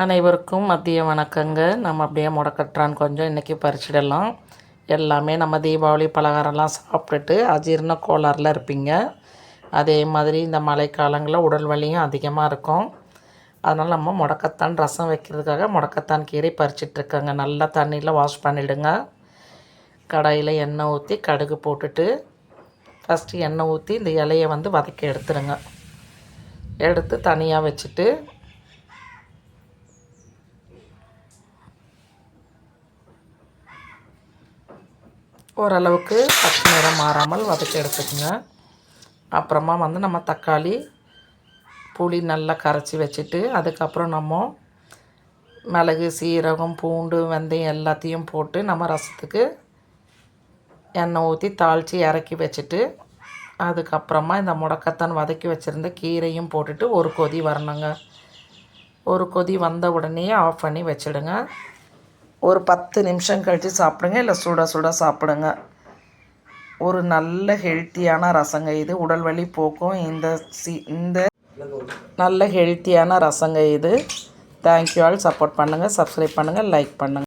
அனைவருக்கும் மதிய வணக்கங்க. நம்ம அப்படியே முடக்கட்டுறான் கொஞ்சம். இன்றைக்கி பறிச்சிடலாம். எல்லாமே நம்ம தீபாவளி பலகாரம்லாம் சாப்பிட்டுட்டு அஜீரண கோளாறில் இருப்பீங்க. அதே மாதிரி இந்த மழைக்காலங்களில் உடல் வலியும் அதிகமாக இருக்கும். அதனால் நம்ம முடக்கத்தான் ரசம் வைக்கிறதுக்காக முடக்கத்தான் கீரை பறிச்சிட்ருக்கோங்க. நல்லா தண்ணியில் வாஷ் பண்ணிவிடுங்க கடாயில் எண்ணெய் ஊற்றி கடுகு போட்டுட்டு ஃபஸ்ட்டு எண்ணெய் ஊற்றி இந்த இலையை வந்து வதக்கி எடுத்துருங்க. எடுத்து தனியாக வச்சுட்டு ஓரளவுக்கு பச்சை நிறம் மாறாமல் வதக்கி எடுத்துக்கோங்க. அப்புறமா வந்து நம்ம தக்காளி புளி நல்லா கரைச்சி வச்சுட்டு அதுக்கப்புறம் நம்ம மிளகு சீரகம் பூண்டு வெந்தயம் எல்லாத்தையும் போட்டு நம்ம ரசத்துக்கு எண்ணெய் ஊற்றி தாளித்து இறக்கி வச்சுட்டு அதுக்கப்புறமா இந்த முடக்கத்தான் வதக்கி வச்சுருந்த கீரையும் போட்டுட்டு ஒரு கொதி வரணுங்க. ஒரு கொதி வந்த உடனே ஆஃப் பண்ணி வச்சிடுங்க. ஒரு பத்து நிமிஷம் கழித்து சாப்பிடுங்க இல்லை சுட சுட சாப்பிடுங்க. ஒரு நல்ல ஹெல்த்தியான ரசங்க இது. உடல் வலி போக்கும் இந்த சி இந்த நல்ல ஹெல்த்தியான ரசங்க இது. தேங்க்யூ ஆல் சப்போர்ட் பண்ணுங்கள் சப்ஸ்கிரைப் பண்ணுங்கள் லைக் பண்ணுங்கள்